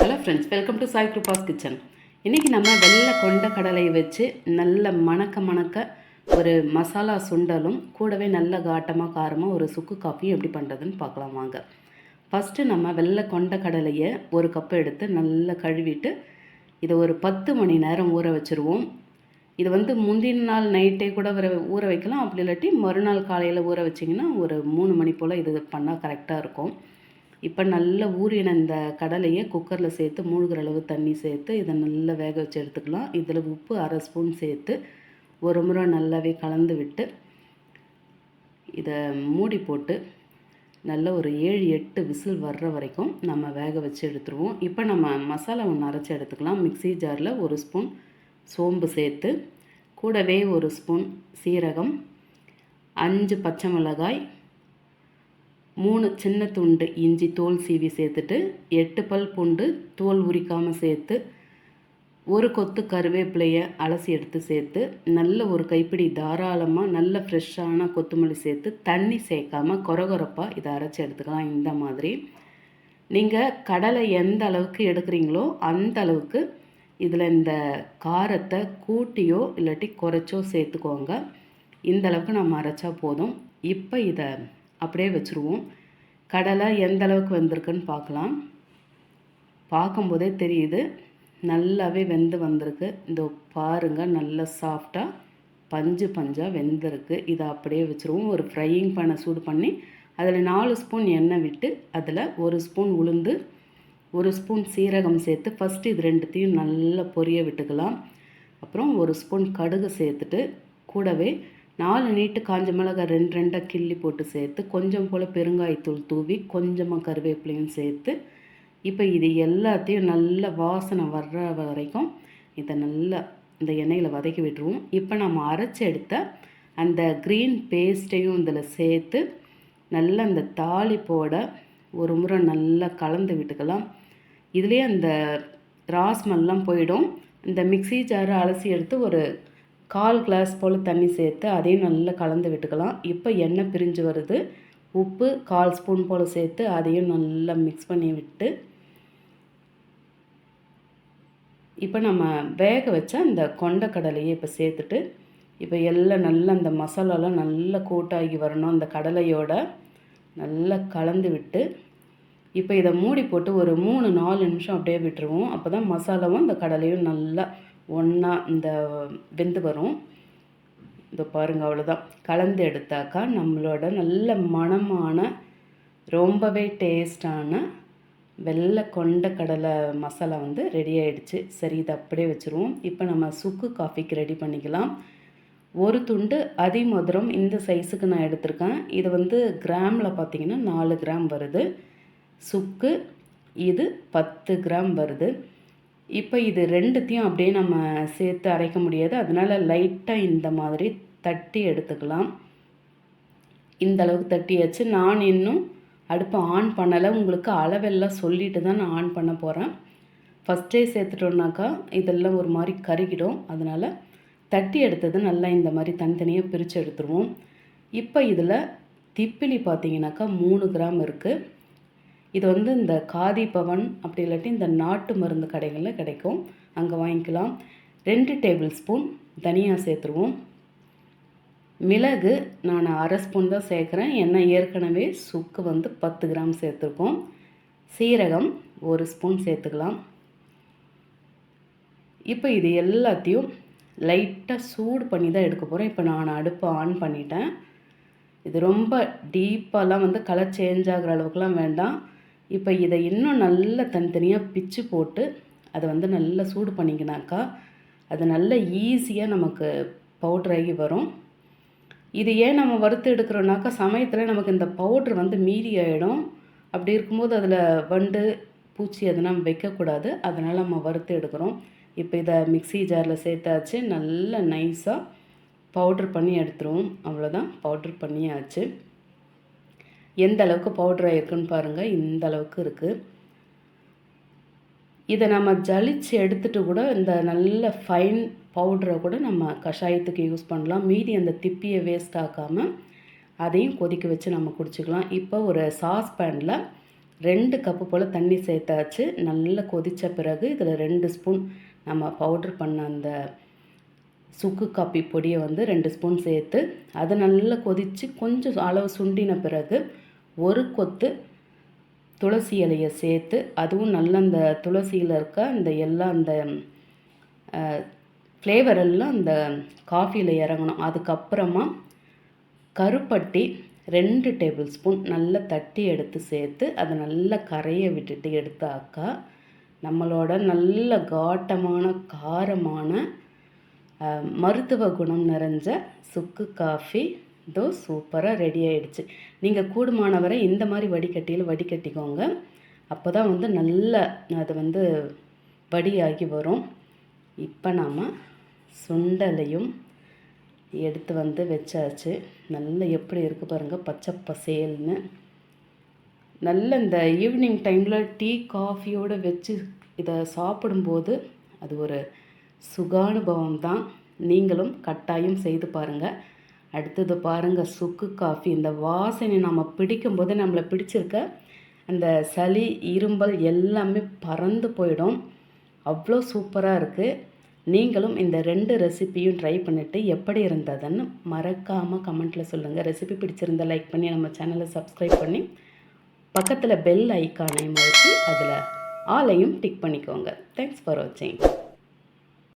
Hello friends welcome to Sai Kripa's kitchen இன்றைக்கி நம்ம வெள்ளை கொண்ட கடலையை வச்சு நல்ல மணக்க மணக்க ஒரு மசாலா சுண்டலும் கூடவே நல்ல காட்டமாக காரமாக ஒரு சுக்கு காஃபியும் எப்படி பண்ணுறதுன்னு பார்க்கலாம் வாங்க. ஃபஸ்ட்டு நம்ம வெள்ளை கொண்ட கடலையை ஒரு கப் எடுத்து நல்லா கழுவிட்டு இதை ஒரு பத்து மணி நேரம் ஊற வச்சுருவோம். இது வந்து முந்தின நாள் நைட்டே கூட ஊற ஊற வைக்கலாம். அப்படி இல்லாட்டி மறுநாள் காலையில் ஊற வச்சிங்கன்னா ஒரு மூணு மணி போல் இது பண்ணால் கரெக்டாக இருக்கும். இப்போ நல்லா ஊறின இந்த கடலையை குக்கரில் சேர்த்து மூழ்கிற அளவு தண்ணி சேர்த்து இதை நல்லா வேக வச்சு எடுத்துக்கலாம். இதில் உப்பு அரை ஸ்பூன் சேர்த்து ஒரு முறை நல்லாவே கலந்து விட்டு இதை மூடி போட்டு நல்ல ஒரு ஏழு எட்டு விசில் வர்ற வரைக்கும் நம்ம வேக வச்சு எடுத்துருவோம். இப்போ நம்ம மசாலா ஒன்று அரைச்சி எடுத்துக்கலாம். மிக்ஸி ஜாரில் ஒரு ஸ்பூன் சோம்பு சேர்த்து கூடவே ஒரு ஸ்பூன் சீரகம் அஞ்சு பச்சை மிளகாய் மூணு சின்ன துண்டு இஞ்சி தோல் சீவி சேர்த்துட்டு எட்டு பல் பூண்டு தோல் உரிக்காமல் சேர்த்து ஒரு கொத்து கருவேப்பிலையை அலசி எடுத்து சேர்த்து நல்ல ஒரு கைப்பிடி தாராளமாக நல்ல ஃப்ரெஷ்ஷான கொத்தமல்லி சேர்த்து தண்ணி சேர்க்காம கொரகொரப்பாக இதை அரைச்சி எடுத்துக்கலாம். இந்த மாதிரி. நீங்கள் கடலை எந்த அளவுக்கு எடுக்கிறீங்களோ அந்த அளவுக்கு இதில் இந்த காரத்தை கூட்டியோ இல்லாட்டி குறைச்சோ சேர்த்துக்கோங்க. இந்த அளவுக்கு நம்ம அரைச்சா போதும். இப்போ இதை அப்படியே வச்சுருவோம். கடலை எந்த அளவுக்கு வெந்திருக்குன்னு பார்க்கலாம். பார்க்கும்போதே தெரியுது நல்லாவே வெந்து வந்திருக்கு. இந்த பாருங்கள் நல்லா சாஃப்டாக பஞ்சு பஞ்சாக வெந்திருக்கு. இதை அப்படியே வச்சுருவோம். ஒரு ஃப்ரையிங் பண்ண சூடு பண்ணி அதில் நாலு ஸ்பூன் எண்ணெய் விட்டு அதில் ஒரு ஸ்பூன் உளுந்து ஒரு ஸ்பூன் சீரகம் சேர்த்து ஃபஸ்ட்டு இது ரெண்டுத்தையும் நல்லா பொரிய விட்டுக்கலாம். அப்புறம் ஒரு ஸ்பூன் கடுகு சேர்த்துட்டு கூடவே நாலு நீட்டு காஞ்ச மிளகாய் ரெண்டு ரெண்டாக கிள்ளி போட்டு சேர்த்து கொஞ்சம் போல் பெருங்காயத்தூள் தூவி கொஞ்சமாக கருவேப்பிலையும் சேர்த்து இப்போ இது எல்லாத்தையும் நல்ல வாசனை வர்ற வரைக்கும் இதை நல்லா இந்த எண்ணெயில் வதக்கி விட்டுருவோம். இப்போ நம்ம அரைச்சி எடுத்த அந்த க்ரீன் பேஸ்ட்டையும் இதில் சேர்த்து நல்லா அந்த தாளிப்போட ஒரு முறை நல்லா கலந்து விட்டுக்கலாம். இதுலேயே அந்த ராஸ்மெல்லாம் போயிடும். இந்த மிக்ஸி ஜாரை அலசி எடுத்து ஒரு கால் கிளாஸ் போல் தண்ணி சேர்த்து அதையும் நல்லா கலந்து விட்டுக்கலாம். இப்போ எண்ணெய் பிரிஞ்சு வருது. உப்பு கால் ஸ்பூன் போல் சேர்த்து அதையும் நல்லா மிக்ஸ் பண்ணி விட்டு இப்போ நம்ம வேக வச்ச அந்த கொண்டக்கடலையை இப்போ சேர்த்துட்டு இப்போ எல்லாம் நல்லா அந்த மசாலாலாம் நல்லா கூட்டாகி வரணும். அந்த கடலையோட நல்லா கலந்து விட்டு இப்போ இதை மூடி போட்டு ஒரு மூணு நாலு நிமிஷம் அப்படியே விட்டுருவோம். அப்போ தான் மசாலாவும் அந்த கடலையும் நல்லா ஒன்றா இந்த வெந்து வரும். இந்த பாருங்கள் அவ்வளோதான் கலந்து எடுத்தாக்கா நம்மளோட நல்ல மணமான ரொம்பவே டேஸ்டான வெள்ளை கொண்ட கடலை மசாலா வந்து ரெடி ஆகிடுச்சு சரி இதை அப்படியே வச்சுருவோம். இப்போ நம்ம சுக்கு காஃபிக்கு ரெடி பண்ணிக்கலாம். ஒரு துண்டு அதிமதுரம் இந்த சைஸுக்கு நான் எடுத்திருக்கேன். இது வந்து கிராமில் பார்த்திங்கன்னா நாலு கிராம் வருது. சுக்கு இது பத்து கிராம் வருது. இப்போ இது ரெண்டுத்தையும் அப்படியே நம்ம சேர்த்து அரைக்க முடியாது. அதனால் லைட்டாக இந்த மாதிரி தட்டி எடுத்துக்கலாம். இந்த அளவுக்கு தட்டியாச்சு. நான் இன்னும் அடுப்பை ஆன் பண்ணலை. உங்களுக்கு அளவெல்லாம் சொல்லிட்டு தான் நான் ஆன் பண்ண போகிறேன் ஃபஸ்ட்டே சேர்த்துட்டோம்னாக்கா இதெல்லாம் ஒரு மாதிரி கருகிடும். அதனால் தட்டி எடுத்தது நல்லா இந்த மாதிரி தனித்தனியாக பிரித்து எடுத்துருவோம். இப்போ இதில் திப்பிலி பார்த்தீங்கன்னாக்கா மூணு கிராம் இருக்குது இது வந்து இந்த காதி பவன் அப்படி இல்லாட்டி இந்த நாட்டு மருந்து கடைகளில் கிடைக்கும். அங்கே வாங்கிக்கலாம். ரெண்டு டேபிள் ஸ்பூன் தனியாக சேர்த்துருவோம். மிளகு நான் அரை ஸ்பூன் தான் சேர்க்குறேன். ஏன்னா ஏற்கனவே சுக்கு வந்து பத்து கிராம் சேர்த்துருக்கோம். சீரகம் ஒரு ஸ்பூன் சேர்த்துக்கலாம். இப்போ இது எல்லாத்தையும் லைட்டாக சூடு பண்ணி தான் எடுக்க போகிறேன் இப்போ நான் அடுப்பை ஆன் பண்ணிட்டேன். இது ரொம்ப டீப்பாலாம் வந்து கலர் சேஞ்ச் ஆகிற அளவுக்குலாம் வேண்டாம். இப்போ இதை இன்னும் நல்லா தனித்தனியாக பிச்சு போட்டு அதை வந்து நல்லா சூடு பண்ணிங்கனாக்கா அது நல்ல ஈஸியாக நமக்கு பவுட்ராகி வரும். இது ஏன் நம்ம வறுத்து எடுக்கிறோன்னாக்கா சமயத்தில் நமக்கு இந்த பவுட்ரு வந்து மீறி ஆகிடும் அப்படி இருக்கும்போது அதில் வண்டு பூச்சி அதெல்லாம் வைக்கக்கூடாது. அதனால் நம்ம வறுத்து எடுக்கிறோம். இப்போ இதை மிக்ஸி ஜாரில் சேர்த்தாச்சு. நல்லா நைஸாக பவுட்ரு பண்ணி எடுத்துருவோம். அவ்வளோதான் பவுட்ரு பண்ணியாச்சு. எந்த அளவுக்கு பவுட்ரு ஆகிருக்குன்னு பாருங்கள் இந்த அளவுக்கு இருக்குது இதை நம்ம ஜலிச்சு எடுத்துகிட்டு கூட இந்த நல்ல ஃபைன் பவுடரை கூட நம்ம கஷாயத்துக்கு யூஸ் பண்ணலாம். மீதி அந்த திப்பியை வேஸ்ட் ஆக்காமல் அதையும் கொதிக்க வச்சு நம்ம குடிச்சிக்கலாம். இப்போ ஒரு சாஸ் பேனில் ரெண்டு கப்பு போல் தண்ணி சேர்த்தாச்சு. நல்லா கொதித்த பிறகு இதில் ரெண்டு ஸ்பூன் நம்ம பவுட்ரு பண்ண அந்த சுக்கு காப்பி பொடியை வந்து ரெண்டு ஸ்பூன் சேர்த்து அதை நல்லா கொதித்து கொஞ்சம் அளவு சுண்டின பிறகு ஒரு கொத்து துளசி இலையை சேர்த்து அதுவும் நல்ல அந்த துளசியில் இருக்க அந்த எல்லாம் அந்த ஃப்ளேவர் எல்லாம் அந்த காஃபியில் இறங்கணும். அதுக்கப்புறமா கருப்பட்டி ரெண்டு டேபிள் ஸ்பூன் நல்லா தட்டி எடுத்து சேர்த்து அதை நல்லா கரையை விட்டுட்டு எடுத்தாக்கா நம்மளோட நல்ல காட்டமான காரமான மருத்துவ குணம் நிறைஞ்ச சுக்கு காஃபி இதோ சூப்பராக ரெடி ஆகிடுச்சு நீங்கள் கூடுமானவரை இந்த மாதிரி வடிகட்டியில் வடிகட்டிக்கோங்க. அப்போ தான் வந்து நல்ல அது வந்து வடியாகி வரும். இப்போ நாம் சுண்டலையும் எடுத்து வந்து வச்சாச்சு. நல்ல எப்படி இருக்குது பாருங்கள் பச்சை பசேல்னு. நல்ல இந்த ஈவினிங் டைமில் டீ காஃபியோடு வச்சு இதை சாப்பிடும்போது அது ஒரு சுகானுபவம் தான் நீங்களும் கட்டாயம் செய்து பாருங்கள் அடுத்தது பாருங்கள் சுக்கு காஃபி. இந்த வாசனை நம்ம பிடிக்கும்போது நம்மளை பிடிச்சிருக்க அந்த சளி இரும்பல் எல்லாமே பறந்து போயிடும். அவ்வளோ சூப்பராக இருக்குது நீங்களும் இந்த ரெண்டு ரெசிபியும் ட்ரை பண்ணிவிட்டு எப்படி இருந்ததுன்னு மறக்காமல் கமெண்ட்டில் சொல்லுங்கள் ரெசிபி பிடிச்சிருந்தா லைக் பண்ணி நம்ம சேனலை சப்ஸ்கிரைப் பண்ணி பக்கத்தில் பெல் ஐக்கானையும் அழுத்தி அதில் ஆலையும் டிக் பண்ணிக்கோங்க. தேங்க்ஸ் ஃபார் வாட்சிங்